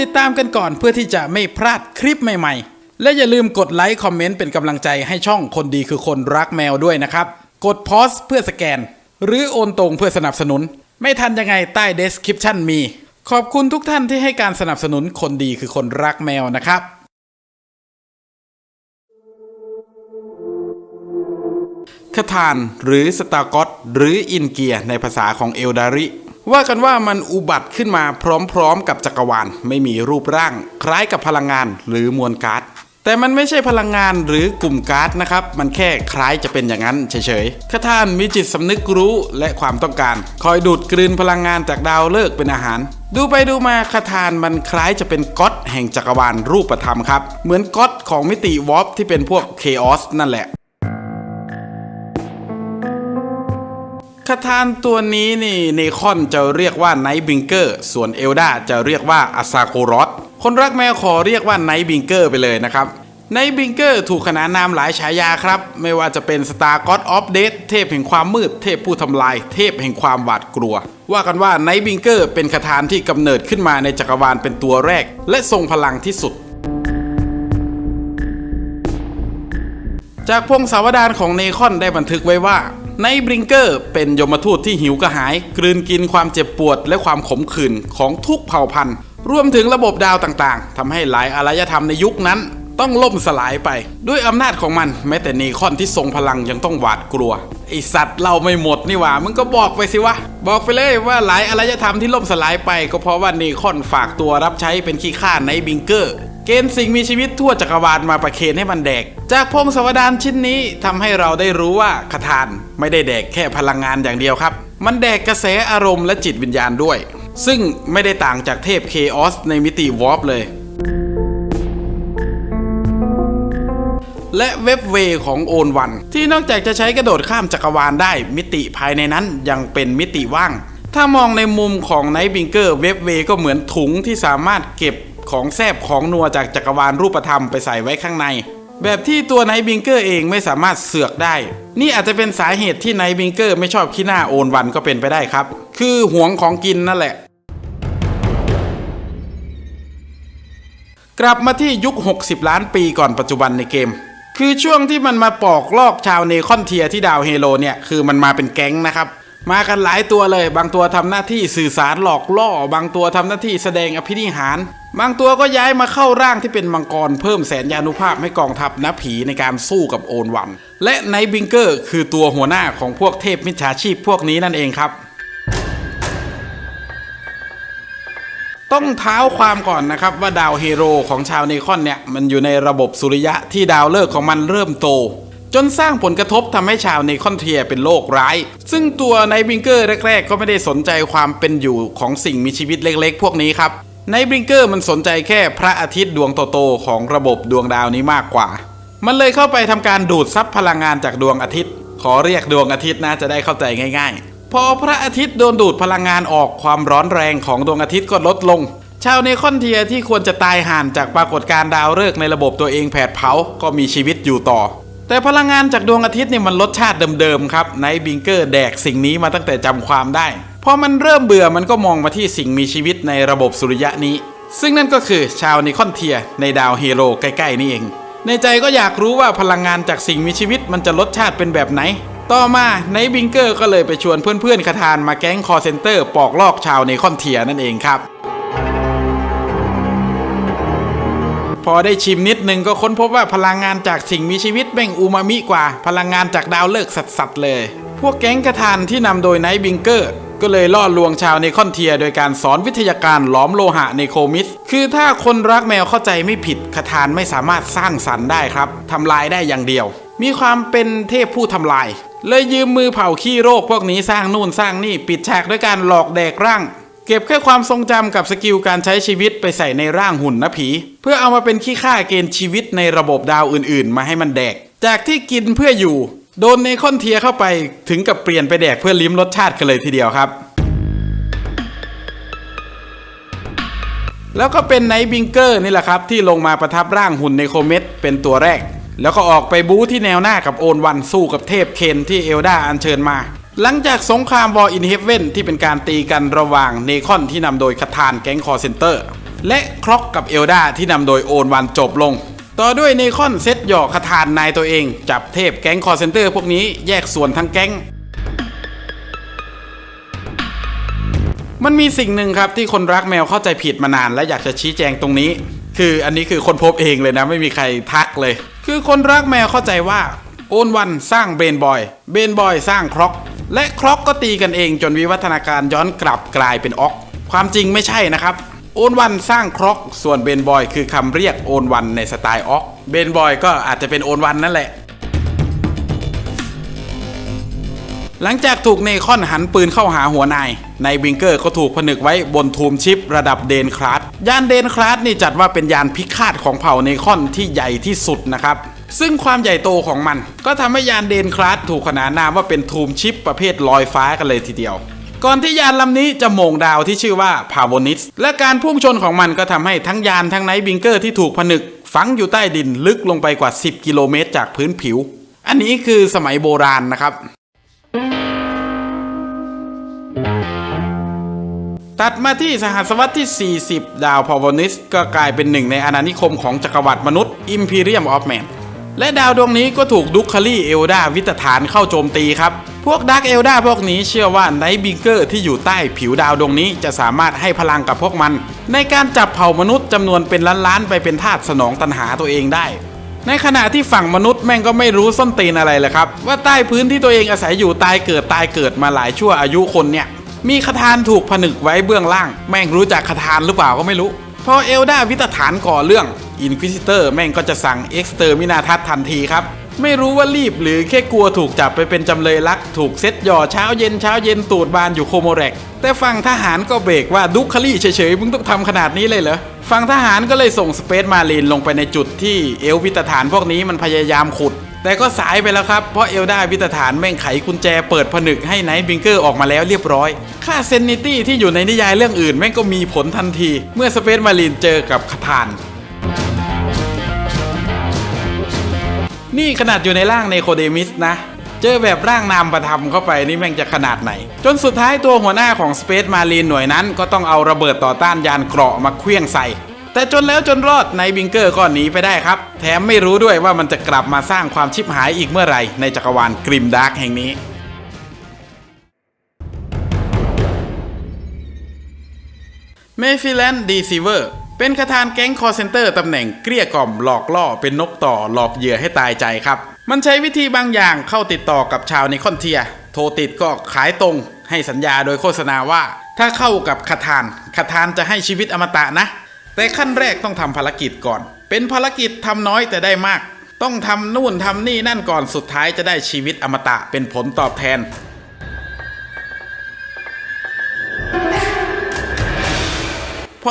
ติดตามกันก่อนเพื่อที่จะไม่พลาดคลิปใหม่ๆ และอย่าลืมกดไลค์คอมเมนต์เป็นกำลังใจให้ช่องคนดีคือคนรักแมวด้วยนะครับ กดพอสเพื่อสแกน หรือโอนตรงเพื่อสนับสนุน ไม่ทันยังไงใต้ description มี ขอบคุณทุกท่านที่ให้การสนับสนุนคนดีคือคนรักแมวนะครับคาทานหรือสตาร์กอตหรืออินเกียในภาษาของเอลดาริ ว่ากันว่ามันอุบัติขึ้นมาพร้อมๆ กับจักรวาล ไม่มีรูปร่าง คล้ายกับพลังงานหรือมวลก๊าซแต่มันไม่ใช่พลังงานหรือกลุ่มก๊าซนะครับ มันแค่คล้ายจะเป็นอย่างนั้นเฉยๆคาท่านมีจิตสำนึกรู้และความต้องการ คอยดูดกลืนพลังงานจากดาวฤกษ์เป็นอาหาร ดูไปดูมาคาทานมันคล้ายจะเป็นก๊อตแห่งจักรวาลรูปธรรมครับ เหมือนก๊อตของมิติวอร์ปที่เป็นพวกเคออสนั่นแหละ คาทานตัวนี้นี่เนคอนจะเรียกว่าไนท์บิงเกอร์ส่วนเอลดาจะเรียกว่าอาซาโครอสคนรักแมวขอเรียกว่าไนท์บิงเกอร์ไปเลยนะครับไนท์บิงเกอร์ถูกขนานนามหลายฉายาครับ ไม่ว่าจะเป็นสตาร์ก็อดออฟเดเทพแห่งความมืด เทพผู้ทำลาย เทพแห่งความหวาดกลัว ว่ากันว่าไนท์บิงเกอร์เป็นคาถานที่กำเนิดขึ้นมาในจักรวาลเป็นตัวแรก และทรงพลังที่สุดจากพงศาวดารของเนคอนได้บันทึกไว้ว่า ไนบริงเกอร์เป็นยมทูตที่หิวกระหาย กลืนกินความเจ็บปวดและความขมขื่นของทุกเผ่าพันธุ์ รวมถึงระบบดาวต่างๆทำให้หลายอารยธรรมในยุคนั้นต้องล่มสลายไป ด้วยอำนาจของมันแม้แต่เนคอนที่ทรงพลังยังต้องหวาดกลัวไอสัตว์เราไม่หมดนี่หว่ามึงก็บอกไปสิวะ บอกไปเลยว่าหลายอารยธรรมที่ล่มสลายไป ก็เพราะว่าเนคอนฝากตัวรับใช้เป็นขี้ข้าไนบิงเกอร์ เกณฑ์สิ่งมีชีวิตทั่วจักรวาลมาประเคนให้มันแดก จากพงศวดารชิ้นนี้ทำให้เราได้รู้ว่าคาทานไม่ได้แดกแค่พลังงานอย่างเดียวครับ มันแดกกระแสอารมณ์และจิตวิญญาณด้วย ซึ่งไม่ได้ต่างจากเทพเคออสในมิติวอร์ปเลย และเว็บเวของโอนวัน ที่นอกจากจะใช้กระโดดข้ามจักรวาลได้มิติภายในนั้นยังเป็นมิติว่างถ้ามองในมุมของไนบิงเกอร์เว็บเวก็เหมือนถุงที่สามารถเก็บ ของแซบของนัวจากจักรวาลรูปธรรมไปใส่ไว้ข้างใน แบบที่ตัวไนบิงเกอร์เองไม่สามารถเสือกได้ นี่อาจจะเป็นสาเหตุที่ไนบิงเกอร์ไม่ชอบขี้หน้าโอนวันก็เป็นไปได้ครับ คือหวงของกินนั่นแหละ กลับมาที่ยุค 60 ล้านปีก่อนปัจจุบันในเกม คือช่วงที่มันมาปอกลอกชาวเนคอนเทียที่ดาวเฮโลเนี่ยคือมันมาเป็นแก๊งนะครับมากันหลายตัวเลย บางตัวทำหน้าที่สื่อสารหลอกล่อ บางตัวทำหน้าที่แสดงอภินิหาร บางตัวก็ย้ายมาเข้าร่างที่เป็นมังกรเพิ่มแสนยานุภาพให้กองทัพนับผีในการสู้กับโอนวัน และไนบิงเกอร์คือตัวหัวหน้าของพวกเทพมิจฉาชีพพวกนี้นั่นเองครับ ต้องเท้าความก่อนนะครับว่าดาวเฮโร่ของชาวเนคอนเนี่ย มันอยู่ในระบบสุริยะที่ดาวฤกษ์ของมันเริ่มโตจนสร้างผลกระทบทำให้ชาวเนคอนเทียเป็นโรคร้าย ซึ่งตัวไนบิงเกอร์แรก ๆ ก็ไม่ได้สนใจความเป็นอยู่ของสิ่งมีชีวิตเล็ก ๆ พวกนี้ครับ ไนบิงเกอร์มันสนใจแค่พระอาทิตย์ดวงโตๆของระบบดวงดาวนี้มากกว่า มันเลยเข้าไปทำการดูดซับพลังงานจากดวงอาทิตย์ ขอเรียกดวงอาทิตย์นะจะได้เข้าใจง่าย ๆ พอพระอาทิตย์โดนดูดพลังงานออกความร้อนแรงของดวงอาทิตย์ก็ลดลง ชาวเนคอนเทียที่ควรจะตายห่านจากปรากฏการดาวฤกษ์ในระบบตัวเองแผดเผา ก็มีชีวิตอยู่ต่อ แต่พลังงานจากดวงอาทิตย์เนี่ยมันรสชาติเดิมๆครับไนบิงเกอร์แดกสิ่งนี้มาตั้งแต่จำความได้ อมันเริ่มเบื่อมันก็มองมาที่สิ่งมีชีวิตในระบบสุริยะนี้ ซึ่งนั่นก็คือชาวเนคอนเทียในดาวเฮโร่ใกล้ๆนี่เอง ในใจก็อยากรู้ว่าพลังงานจากสิ่งมีชีวิตมันจะรสชาติเป็นแบบไหน ต่อมาไนบิงเกอร์ก็เลยไปชวนเพื่อนๆคาทานมาแก๊งคอเซนเตอร์ปอกลอกชาวเนคอนเทียนั่นเองครับพอได้ชิมนิดนึงก็ค้นพบว่าพลังงานจากสิ่งมีชีวิตแม่งอูมามิกว่า พลังงานจากดาวเลิกสัสๆเลย พวกแก๊งกระทานที่นำโดยไนท์บิงเกอร์ ก็เลยล่อลวงชาวเนคอนเทีย โดยการสอนวิทยาการหลอมโลหะเนโคมิส คือถ้าคนรักแมวเข้าใจไม่ผิดคาทานไม่สามารถสร้างสรรค์ได้ครับทำลายได้อย่างเดียว มีความเป็นเทพผู้ทำลาย เลยยืมมือเผาขี้โรคพวกนี้สร้างนู่นสร้างนี่ปิดฉากด้วยการหลอกแดกร่างเก็บแค่ความทรงจำกับสกิลการใช้ชีวิตไปใส่ในร่างหุ่นนะผี เพื่อเอามาเป็นขี้ค่าเกณฑ์ชีวิตในระบบดาวอื่นๆ มาให้มันแดก จากที่กินเพื่ออยู่ โดนเนคอนเทียเข้าไปถึงกับเปลี่ยนไปแดกเพื่อลิ้มรสชาติกันเลยทีเดียวครับ แล้วก็เป็นไนท์บิงเกอร์นี่แหละครับ ที่ลงมาประทับร่างหุ่นในโคเมตเป็นตัวแรก แล้วก็ออกไปบู๊ที่แนวหน้ากับโอนวันสู้กับเทพเคนที่เอลดาอัญเชิญมา หลังจากสงครามวอร์อินเฮเว่นที่เป็นการตีกันระหว่างเนคอนที่นำโดยคาทานแก๊งคอร์เซนเตอร์และคล็อกกับเอลดาที่นำโดยโอนวันจบลง ต่อด้วยเนคอนเซตหยอกคาทานนายตัวเอง จับเทพแก๊งคอร์เซนเตอร์พวกนี้แยกส่วนทั้งแก๊ง มันมีสิ่งหนึ่งครับที่คนรักแมวเข้าใจผิดมานาน และอยากจะชี้แจงตรงนี้ คืออันนี้คือคนพบเองเลยนะไม่มีใครทักเลย คือคนรักแมวเข้าใจว่าโอนวันสร้างเบนบอยเบนบอยสร้างคร็อก และคร็อกก็ตีกันเองจนวิวัฒนาการย้อนกลับกลายเป็นออก ความจริงไม่ใช่นะครับ โอนวันสร้างคร็อกส่วนเบนบอยคือคำเรียกโอนวันในสไตล์ออกเบนบอยก็อาจจะเป็นโอนวันนั่นแหละ หลังจากถูกเนคอนหันปืนเข้าหาหัวนายนายวิงเกอร์ก็ถูกผนึกไว้บนทูมชิประดับเดนคลาสยานเดนคลาสนี่จัดว่าเป็นยานพิฆาตของเผ่าเนคอนที่ใหญ่ที่สุดนะครับ ซึ่งความใหญ่โตของมัน ก็ทำให้ยานเดนคลาสถูกขนานนามว่าเป็นทูมชิปประเภทลอยฟ้ากันเลยทีเดียว ก่อนที่ยานลำนี้จะโมงดาวที่ชื่อว่าพาวนิสและการพุ่งชนของมันก็ทำให้ทั้งยานทั้งไนท์บิงเกอร์ที่ถูกผนึก ฝังอยู่ใต้ดินลึกลงไปกว่า 10 กิโลเมตรจากพื้นผิว อันนี้คือสมัยโบราณนะครับ ตัดมาที่สหัสวรรษที่ 40 ดาวพาวนิสก็กลายเป็นหนึ่งในอาณานิคมของจักรวรรดิมนุษย์ Imperium of Man แและดาวดวงนี้ก็ถูกดุคคารีเอลดาวิตฐานเข้าโจมตีครับ พวกดักเอลดาพวกนี้เชื่อว่าไนท์บิงเกอร์ที่อยู่ใต้ผิวดาวดวงนี้จะสามารถให้พลังกับพวกมัน ในการจับเผ่ามนุษย์จำนวนเป็นล้านๆไปเป็นทาสสนองตันหาตัวเองได้ ในขณะที่ฝั่งมนุษย์แม่งก็ไม่รู้ส้นตีนอะไรเลยครับ ว่าใต้พื้นที่ตัวเองอาศัยอยู่ตายเกิดตายเกิดมาหลายชั่วอายุคนเนี่ยมีคาทานถูกผนึกไว้เบื้องล่าง แม่งรู้จักคาทานหรือเปล่าก็ไม่รู้ พอเอลดาวิตฐานก่อเรื่อง อินควิซิเตอร์แม่งก็จะสั่งเอ็กซ์เตอร์มินาทัศทันทีครับ ไม่รู้ว่ารีบหรือแค่กลัวถูกจับไปเป็นจำเลยรัก ถูกเซ็ตย่อเช้าเย็นเช้าเย็นตูดบานอยู่โคโมแรก แต่ฝั่งทหารก็เบรกว่าดุคคารี่เฉยๆมึงต้องทำขนาดนี้เลยเหรอฝั่งทหารก็เลยส่งสเปซมารีนลงไปในจุดที่เอลวิตฐานพวกนี้มันพยายามขุด แต่ก็สายไปแล้วครับ เพราะเอลดาวิตฐานแม่งไขกุญแจเปิดผนึกให้ไนท์บิงเกอร์ออกมาแล้วเรียบร้อย ค่าเซนนิตี้ที่อยู่ในนิยายเรื่องอื่นแม่งก็มีผลทันที เมื่อสเปซมารีนเจอกับคาทาน นี่ขนาดอยู่ในร่างในโคเดมิสนะ เจอแบบร่างนามประทับเข้าไปนี่แม่งจะขนาดไหน จนสุดท้ายตัวหัวหน้าของ Space Marine หน่วยนั้น ก็ต้องเอาระเบิดต่อต้านยานเกราะมาเคลื่องใส่ แต่จนแล้วจนรอดในบิงเกอร์ก็หนีไปได้ครับ แถมไม่รู้ด้วยว่ามันจะกลับมาสร้างความชิบหายอีกเมื่อไหร่ในจักรวาลกริมดาร์กแห่งนี้เมฟิแลนด์ดีซีเวอร์ เป็นคาทานแก๊งคอร์เซนเตอร์ตำแหน่งเกลี้ยกล่อมหลอกล่อเป็นนกต่อหลอกเหยื่อให้ตายใจครับ มันใช้วิธีบางอย่างเข้าติดต่อกับชาวในคอนเทีย โทรติดก็ขายตรง ให้สัญญาโดยโฆษณาว่า ถ้าเข้ากับคาทานคาทานจะให้ชีวิตอมตะนะ แต่ขั้นแรกต้องทำภารกิจก่อน เป็นภารกิจทำน้อยแต่ได้มาก ต้องทำนู่นทำนี่นั่นก่อนสุดท้ายจะได้ชีวิตอมตะเป็นผลตอบแทน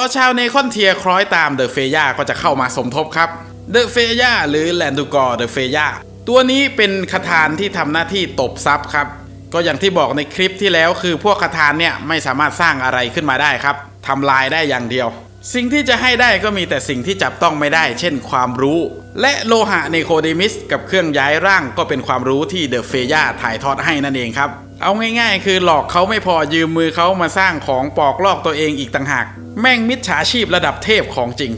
อชาวเนคอนเทียคล้อยตามเดอะเฟย่าก็จะเข้ามาสมทบครับเดอะเฟย่าหรือแลนดูกอร์เดอะเฟย่าตัวนี้เป็นคาทานที่ทำหน้าที่ตบซับครับ ก็อย่างที่บอกในคลิปที่แล้วคือพวกคาทานเนี่ยไม่สามารถสร้างอะไรขึ้นมาได้ครับทำลายได้อย่างเดียว สิ่งที่จะให้ได้ก็มีแต่สิ่งที่จับต้องไม่ได้ เช่นความรู้ และโลหะเนโคเดมิสกับเครื่องย้ายร่างก็เป็นความรู้ที่เดอะเฟย่าถ่ายทอดให้นั่นเองครับ เอาง่ายๆ คือหลอกเขาไม่พอยืมมือเขามาสร้างของปอกลอกตัวเองอีกต่างหาก แม่งมิจฉาชีพระดับเทพของจริง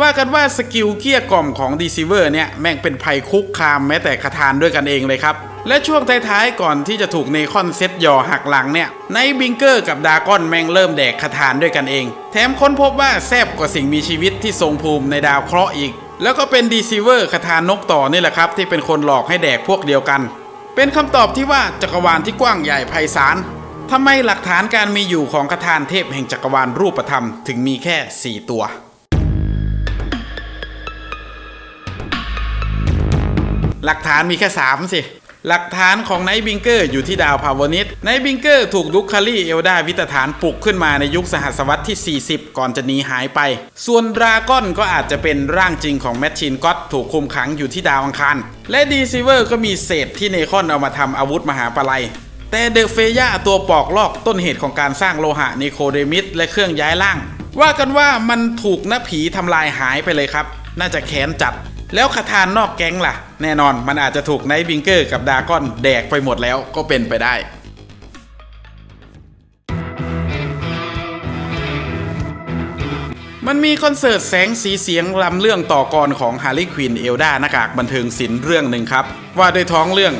ว่ากันว่าสกิลเกี้ยกล่อมของดีซิเวอร์เนี่ย แม่งเป็นภัยคุกคามแม้แต่คาทานด้วยกันเองเลยครับและช่วงท้ายๆ ก่อนที่จะถูกเนคอนเซตยอหักหลังเนี่ยไนบิงเกอร์กับดากอนแม่งเริ่มแดกคาทานด้วยกันเอง แถมค้นพบว่าแซบกว่าสิ่งมีชีวิตที่ทรงภูมิในดาวเคราะห์อีก แล้วก็เป็นดีซีเวอร์คาทานกต่อนี่แหละครับ ที่เป็นคนหลอกให้แดกพวกเดียวกัน เป็นคำตอบที่ว่าจักรวาลที่กว้างใหญ่ไพศาลทำไมหลักฐานการมีอยู่ของคาทานเทพแห่งจักรวาลรูปธรรมถึงมีแค่ 4 ตัว หลักฐานมีแค่3สิ หลักฐานของไนท์บิงเกอร์อยู่ที่ดาวพาวนิสไนท์บิงเกอร์ถูกดุคคารีเอลดาวิตฐานปลุกขึ้นมาในยุคสหัสวรรษที่ 40 ก่อนจะหนีหายไป ส่วนดราก้อนก็อาจจะเป็นร่างจริงของแมชชีนก็ตถูกคุมขังอยู่ที่ดาวอังคาร และดีซิเวอร์ก็มีเศษที่เนคอนเอามาทำอาวุธมหาปลัยแต่เดอะเฟย่าตัวปอกลอกต้นเหตุของการสร้างโลหะนิโคเดมิสและเครื่องย้ายร่าง ว่ากันว่ามันถูกน้าผีทำลายหายไปเลยครับ น่าจะแค้นจัด แล้วคาทานนอกแก๊งล่ะ แน่นอนมันอาจจะถูกไนท์บิงเกอร์กับดากอนแดกไปหมดแล้วก็เป็นไปได้มันมีคอนเสิร์ตแสงสีเสียงลำเรื่องต่อกรของฮาร์ลีควินเอลดาหน้ากากบันเทิงศิลป์เรื่องหนึ่งครับ ว่าโดยท้องเรื่อง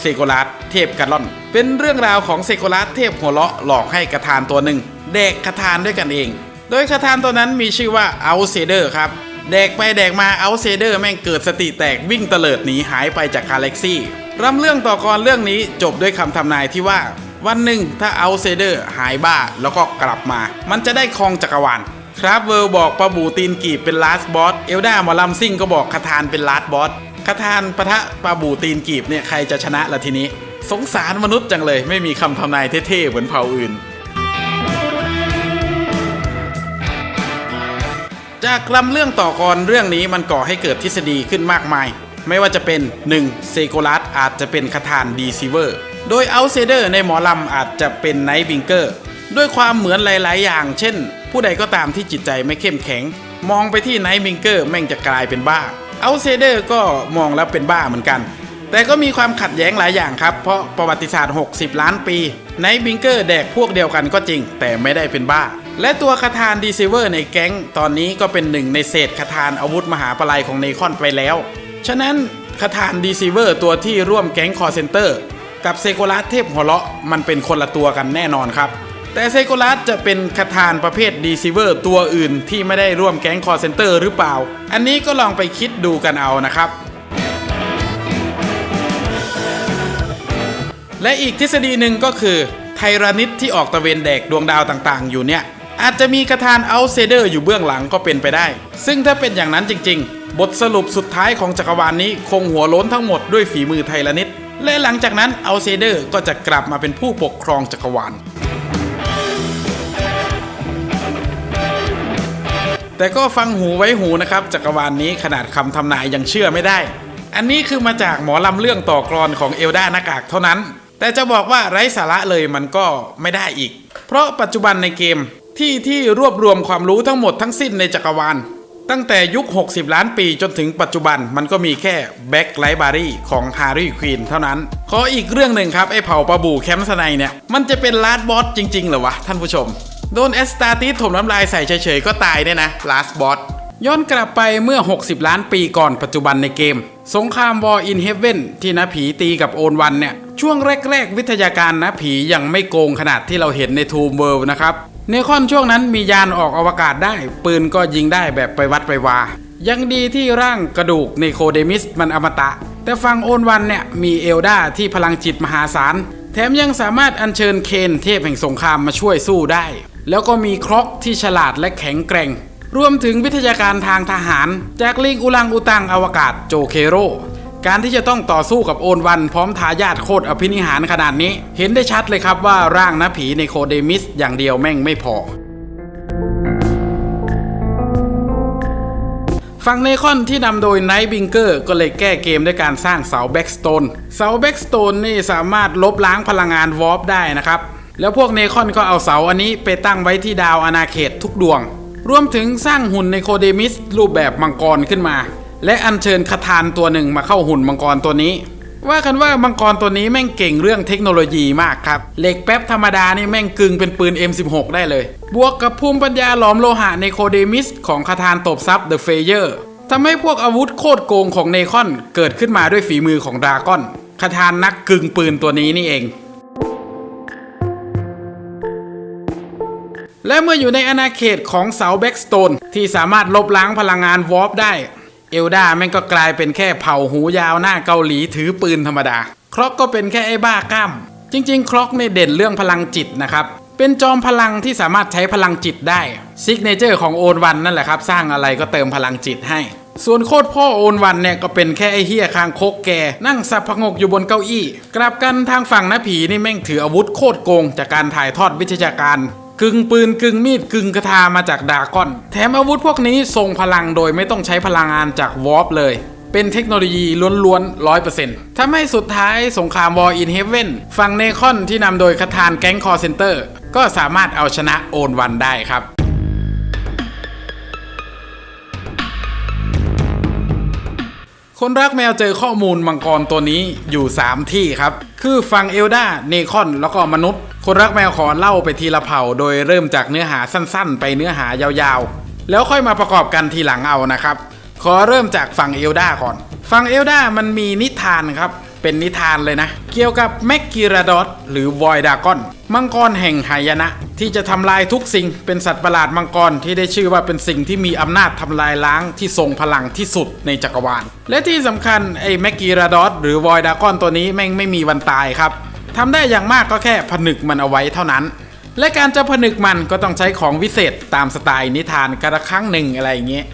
เซโกลัสเทพกาลอน เป็นเรื่องราวของเซโกลัสเทพหัวเลาะหลอกให้กระทานตัวหนึ่งแดกกระทานด้วยกันเอง โดยกระทานตัวนั้นมีชื่อว่าอัลเซเดอร์ครับ แดกไปแดกมาเอาเซเดอร์แม่งเกิดสติแตกวิ่งเตลิดหนีหายไปจากกาแล็กซี่รำเรื่องต่อกรเรื่องนี้จบด้วยคำทำนายที่ว่า วันหนึ่งถ้าเอาเซเดอร์หายบ้าแล้วก็กลับมา มันจะได้ครองจักรวาลครับเวิร์บอกปะบูตีนกีบเป็นลาสบอสเอลดาหมอลำซิ่งก็บอกคาทานเป็นลาสบอสคาทานปะทะปะบูตีนกีบเนี่ยใครจะชนะละทีนี้ สงสารมนุษย์จังเลยไม่มีคำทำนายเท่ๆเหมือนเผ่าอื่น จากลำเรื่องต่อกรเรื่องนี้มันก่อให้เกิดทฤษฎีขึ้นมากมาย ไม่ว่าจะเป็น 1. เซโกลัสอาจจะเป็นคาทานดีซีเวอร์ โดยเอาเซเดอร์ในหมอลำอาจจะเป็นไนท์บิงเกอร์ ด้วยความเหมือนหลาย ๆ อย่าง เช่น ผู้ใดก็ตามที่จิตใจไม่เข้มแข็ง มองไปที่ไนท์บิงเกอร์แม่งจะกลายเป็นบ้า เอาเซเดอร์ก็มองแล้วเป็นบ้าเหมือนกัน แต่ก็มีความขัดแย้งหลายอย่างครับ เพราะประวัติศาสตร์ 60 ล้านปีไนท์บิงเกอร์แดกพวกเดียวกันก็จริง แต่ไม่ได้เป็นบ้า และตัวคาทานดีเซเวอร์ในแก๊งตอนนี้ก็เป็นหนึ่งในเศษคาทานอาวุธมหาปลายของเนคอนไปแล้ว ฉะนั้นคาทานดีเซเวอร์ตัวที่ร่วมแก๊งคอร์เซนเตอร์ กับเซโกลัสเทพหัวเราะมันเป็นคนละตัวกันแน่นอนครับ แต่เซโกลัสจะเป็นคาทานประเภทดีซิเวอร์ตัวอื่นที่ไม่ได้ร่วมแก๊งคอร์เซนเตอร์หรือเปล่า อันนี้ก็ลองไปคิดดูกันเอานะครับและอีกทฤษฎีหนึ่งก็คือไทรานิดที่ออกตะเวนแดกดวงดาวต่างๆ อยู่เนี่ย อาจจะมีกระทานเอาเซเดอร์อยู่เบื้องหลังก็เป็นไปได้ ซึ่งถ้าเป็นอย่างนั้นจริง ๆ บทสรุปสุดท้ายของจักรวาลนนี้คงหัวล้นทั้งหมดด้วยฝีมือไทรานิด และหลังจากนั้นเอาเซเดอร์ก็จะกลับมาเป็นผู้ปกครองจักรวาลแต่ก็ฟังหูไว้หูนะครับจักรวาลนนี้ขนาดคำทำนายยังเชื่อไม่ได้ อันนี้คือมาจากหมอลำเรื่องต่อกรอนของเอลดาหน้ากากเท่านั้น แต่จะบอกว่าไร้สาระเลยมันก็ไม่ได้อีก เพราะปัจจุบันในเกม ที่ที่รวบรวมความรู้ทั้งหมดทั้งสิ้นในจักรวาล ตั้งแต่ยุค 60 ล้านปีจนถึงปัจจุบันมันก็มีแค่แบ็คไลบารีของฮาร์รี่ควีนเท่านั้น ขออีกเรื่องหนึ่งครับ ไอ้เผ่าปลาบูแคมป์สไนเนี่ย มันจะเป็นลาดบอสจริง ๆ เหรอวะ ท่านผู้ชม โดนแอสตาติสถมน้ำลายใส่เฉยๆก็ตายเนี่ยนะลาสบอสย้อนกลับไปเมื่อ 60 ล้านปีก่อนปัจจุบันในเกม สงคราม War in Heaven ที่นะผีตีกับโอนวันเนี่ย ช่วงแรก ๆ วิทยาการนะผียังไม่โกงขนาดที่เราเห็นใน Tomb World นะครับ เนคอนช่วงนั้นมียานออกอวกาศได้ ปืนก็ยิงได้แบบไปวัดไปวา ยังดีที่ร่างกระดูกในโคเดมิสมันอมตะ แต่ฟังโอนวันเนี่ยมีเอลดาที่พลังจิตมหาศาล แถมยังสามารถอัญเชิญเคนเทพแห่งสงครามมาช่วยสู้ได้ แล้วก็มีครอกที่ฉลาดและแข็งแกร่ง รวมถึงวิทยาการทางทหาร จากลิงอุลังอุตังอวกาศโจเคโร การที่จะต้องต่อสู้กับโอนวัน พร้อมทายาทโคตรอภินิหารขนาดนี้ เห็นได้ชัดเลยครับว่าร่างนะผีในโคเดมิสอย่างเดียวแม่งไม่พอฝั่งเนคอนที่นำโดยไนท์บิงเกอร์ก็เลยแก้เกมด้วยการสร้างเสาแบ็กสโตนเสาแบ็กสโตนนี่สามารถลบล้างพลังงานวอร์ปได้นะครับ แล้วพวกเนคอนก็เอาเสาอันนี้ไปตั้งไว้ที่ดาวอาณาเขตทุกดวง รวมถึงสร้างหุ่นในโคเดมิสรูปแบบมังกรขึ้นมา และอัญเชิญคาทานตัวหนึ่งมาเข้าหุ่นมังกรตัวนี้ ว่ากันว่ามังกรตัวนี้แม่งเก่งเรื่องเทคโนโลยีมากครับ เหล็กแป๊บธรรมดานี่แม่งกึ่งเป็นปืน M16 ได้เลย บวกกับภูมิปัญญาหลอมโลหะในโคเดมิสของคาทานตบซับเดอะเฟเยอร์ทำให้พวกอาวุธโคตรโกงของเนคอนเกิดขึ้นมาด้วยฝีมือของดราก้อนคาทานนักกึ่งปืนตัวนี้นี่เอง และเมื่ออยู่ในอาณาเขตของเสาแบ็กสโตนที่สามารถลบล้างพลังงานวอร์ปได้ เอลดาแม่งก็กลายเป็นแค่เผ่าหูยาวหน้าเกาหลีถือปืนธรรมดาครอกก็เป็นแค่ไอ้บ้ากล้ามจริง ๆครอกในเด่นเรื่องพลังจิตนะครับ เป็นจอมพลังที่สามารถใช้พลังจิตได้ซิกเนเจอร์ของโอนวันนั่นแหละครับ สร้างอะไรก็เติมพลังจิตให้ ส่วนโคตรพ่อโอนวันเนี่ยก็เป็นแค่ไอ้เฮียคางคกแก นั่งสับพงกอยู่บนเก้าอี้ กลับกันทางฝั่งนะผีนี่แม่งถืออาวุธโคตรโกงจากการถ่ายทอดวิทยาการ กึ่งปืนกึ่งมีดกึ่งกระทามาจากดากอน แถมอาวุธพวกนี้ทรงพลังโดยไม่ต้องใช้พลังงานจากวอร์ปเลย เป็นเทคโนโลยีล้วนๆร้อยเปอร์เซ็นต์ทำให้สุดท้ายสงคราม War in Heaven ฝั่งเนคอนที่นำโดยคาทานแก๊งคอร์เซนเตอร์ ก็สามารถเอาชนะโอนวันได้ครับคนรักแมวเจอข้อมูลมังกรตัวนี้อยู่ 3 ที่ครับ คือฝั่งเอลดาเนคอน แล้วก็มนุษย์ คนรักแมวขอเล่าไปทีละเผ่า โดยเริ่มจากเนื้อหาสั้นๆ ไปเนื้อหายาวๆ แล้วค่อยมาประกอบกันทีหลังเอานะครับ ขอเริ่มจากฝั่งเอลดาก่อน ฝั่งเอลดามันมีนิทานครับ เป็นนิทานเลยนะ เกี่ยวกับแมกกิราดอสหรือวอยดากอน มังกรแห่งหายนะ ที่จะทำลายทุกสิ่ง เป็นสัตว์ประหลาดมังกรที่ได้ชื่อว่าเป็นสิ่งที่มีอำนาจทำลายล้างที่ทรงพลังที่สุดในจักรวาล และที่สำคัญไอ้แมกกิราดอสหรือวอยดากอนตัวนี้แม่งไม่มีวันตายครับ ทำได้อย่างมากก็แค่ผนึกมันเอาไว้เท่านั้น และการจะผนึกมันก็ต้องใช้ของวิเศษตามสไตล์นิทานกระครั้งหนึ่งอะไรอย่างเงี้ย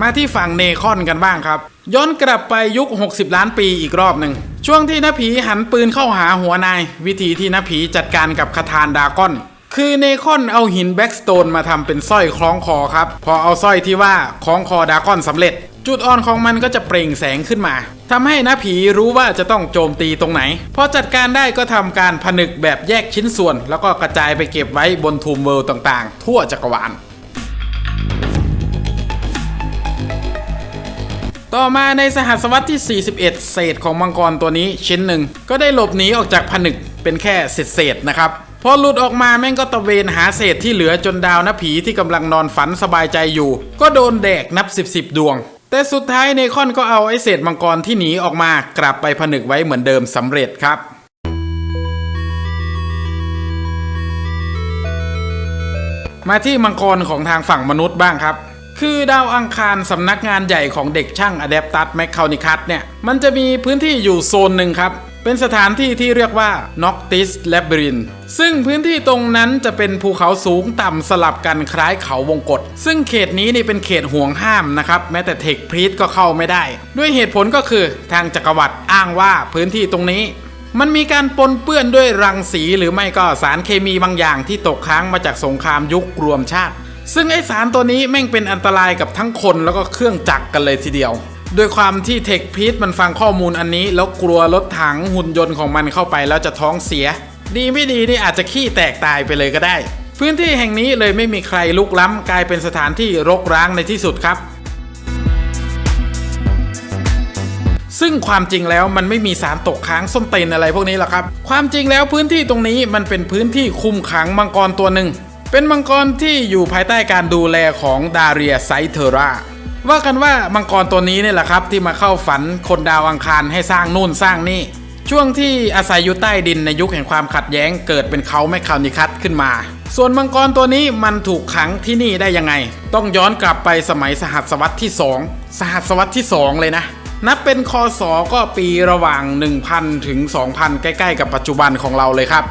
มาที่ฝั่งเนคอนกันบ้างครับ ย้อนกลับไปยุค 60 ล้านปีอีกรอบหนึ่ง ช่วงที่นผีหันปืนเข้าหาหัวนาย วิธีที่นผีจัดการกับคาทานดากอน คือเนคอนเอาหินแบ็กสโตนมาทำเป็นสร้อยคล้องคอครับ พอเอาสร้อยที่ว่าคล้องคอดากอนสำเร็จ จุดอ่อนของมันก็จะเปล่งแสงขึ้นมาทำให้นผีรู้ว่าจะต้องโจมตีตรงไหน พอจัดการได้ก็ทำการผนึกแบบแยกชิ้นส่วน แล้วก็กระจายไปเก็บไว้บนทูมเวิลด์ต่างๆ ทั่วจักรวาลต่อมาในสหัสวรรษที่ 41 เศษของมังกรตัวนี้ชิ้นหนึ่ง ก็ได้หลบหนีออกจากผนึกเป็นแค่เศษๆนะครับ พอหลุดออกมาแม่งก็ตะเวนหาเศษที่เหลือจนดาวนะผีที่กำลังนอนฝันสบายใจอยู่ ก็โดนแดกนับ10บๆดวง แต่สุดท้ายเนคอนก็เอาไอ้เศษมังกรที่หนีออกมากลับไปผนึกไว้เหมือนเดิมสำเร็จครับมาที่มังกรของทางฝั่งมนุษย์บ้างครับ คือดาวอังคารสำนักงานใหญ่ของเด็กช่างอ d ด p ตัสแมคคานิคัสเนี่ย มันจะมีพื้นที่อยู่โซนหนึ่งครับ เป็นสถานที่ที่เรียกว่า Noctis Labyrinth ซึ่งพื้นที่ตรงนั้นจะเป็นภูเขาสูงต่ำสลับกันคล้ายเขาวงกฏซึ่งเขตนี้นี่เป็นเขตห่วงห้ามนะครับ แม้แต่เทคพรีตก็เข้าไม่ได้ ด้วยเหตุผลก็คือทางจักรวรรดิอ้างว่าพื้นที่ตรงนี้ มันมีการปนเปื้อนด้วยรังสีหรือไม่ก็สารเคมีบางอย่างที่ตกค้างมาจากสงครามยุครวมชาติ ซึ่งไอสารตัวนี้แม่งเป็นอันตรายกับทั้งคนแล้วก็เครื่องจักรกันเลยทีเดียว ด้วยความที่เทคพีทมันฟังข้อมูลอันนี้ แล้วกลัวรถถังหุ่นยนต์ของมันเข้าไปแล้วจะท้องเสีย ดีไม่ดีนี่อาจจะขี้แตกตายไปเลยก็ได้ พื้นที่แห่งนี้เลยไม่มีใครลุกล้ำกลายเป็นสถานที่รกร้างในที่สุดครับ ซึ่งความจริงแล้วมันไม่มีสารตกค้างส้นเตนอะไรพวกนี้หรอกครับ ความจริงแล้วพื้นที่ตรงนี้มันเป็นพื้นที่คุมขังมังกรตัวหนึ่งเป็นมังกรที่อยู่ภายใต้การดูแลของดาเรียไซเทอรา ว่ากันว่ามังกรตัวนี้เนี่ยแหละครับที่มาเข้าฝันคนดาวอังคารให้สร้างนู่นสร้างนี่ ช่วงที่อาศัยอยู่ใต้ดินในยุคแห่งความขัดแย้งเกิดเป็นเขาแมคคานิคัสขึ้นมา ส่วนมังกรตัวนี้มันถูกขังที่นี่ได้ยังไง ต้องย้อนกลับไปสมัยสหัสวรรษที่ 2 สหัสวรรษที่ 2 เลยนะนับเป็นคอสอก็ปีระหว่าง 1,000 ถึง 2,000 ใกล้ ๆ กับปัจจุบันของเราเลยครับ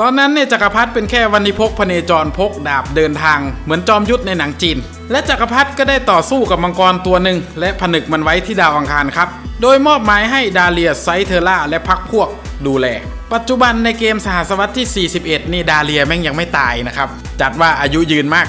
ตอนนั้นเนี่ยจักรพรรดิเป็นแค่วันนิพกพเนจรพกดาบเดินทาง เหมือนจอมยุทธในหนังจีน และจักรพรรดิก็ได้ต่อสู้กับมังกรตัวหนึ่งและผนึกมันไว้ที่ดาวอังคารครับ โดยมอบหมายให้ดาเลียไซเทอร่าและพักพวกดูแล ปัจจุบันในเกมสหัสวรรษที่ 41 นี่ดาเลียแม่งยังไม่ตายนะครับ จัดว่าอายุยืนมาก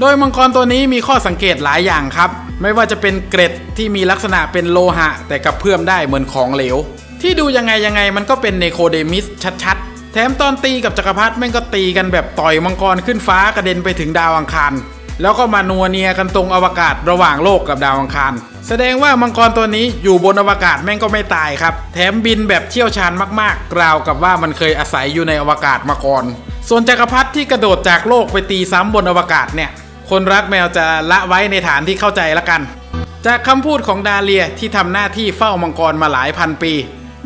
โดยมังกรตัวนี้มีข้อสังเกตหลายอย่างครับ ไม่ว่าจะเป็นเกร็ดที่มีลักษณะเป็นโลหะ แต่กระเพื่อมได้เหมือนของเหลว ที่ดูยังไงยังไงมันก็เป็นเนโคเดมิสชัดๆ แถมตอนตีกับจักรพรรดิแม่งก็ตีกันแบบต่อยมังกรขึ้นฟ้ากระเด็นไปถึงดาวอังคารแล้วก็มานัวเนียกันตรงอวกาศระหว่างโลกกับดาวอังคาร แสดงว่ามังกรตัวนี้อยู่บนอวกาศแม่งก็ไม่ตายครับ แถมบินแบบเชี่ยวชาญมากๆ กล่าวกับว่ามันเคยอาศัยอยู่ในอวกาศมาก่อน ส่วนจักรพรรดิที่กระโดดจากโลกไปตีซ้ำบนอวกาศเนี่ย คนรักแมวจะละไว้ในฐานที่เข้าใจละกัน จากคำพูดของดาเลียที่ทำหน้าที่เฝ้ามังกรมาหลายพันปี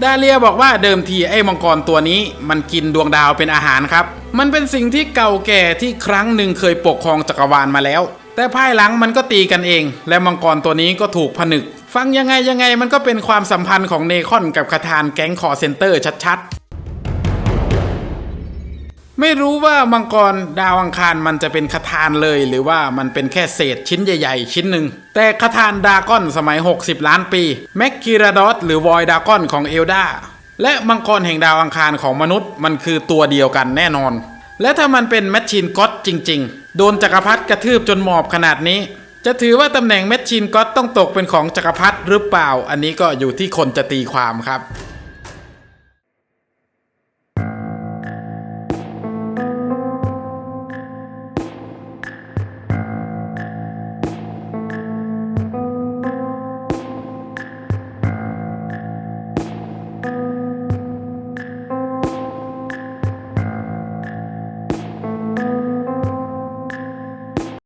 ดาเลียบอกว่าเดิมทีไอ้มังกรตัวนี้มันกินดวงดาวเป็นอาหารครับ มันเป็นสิ่งที่เก่าแก่ที่ครั้งหนึ่งเคยปกครองจักรวาลมาแล้ว แต่ภายหลังมันก็ตีกันเอง และมังกรตัวนี้ก็ถูกผนึก ฟังยังไงยังไงมันก็เป็นความสัมพันธ์ของเนคอนกับคาทานแก๊งคอเซนเตอร์ชัดๆ ไม่รู้ว่ามังกรดาวอังคารมันจะเป็นคาทานเลย หรือว่ามันเป็นแค่เศษชิ้นใหญ่ๆ ชิ้นหนึ่งแต่คาทานดากอนสมัย 60 ล้านปีแมกกิราดอสหรือวอยดากอนของเอลดาและมังกรแห่งดาวอังคารของมนุษย์มันคือตัวเดียวกันแน่นอน และถ้ามันเป็นแมชชีนก็อตจริง ๆ โดนจักรพรรดิกระทืบจนหมอบขนาดนี้ จะถือว่าตำแหน่งแมชชีนก็อตต้องตกเป็นของจักรพรรดิหรือเปล่า อันนี้ก็อยู่ที่คนจะตีความครับ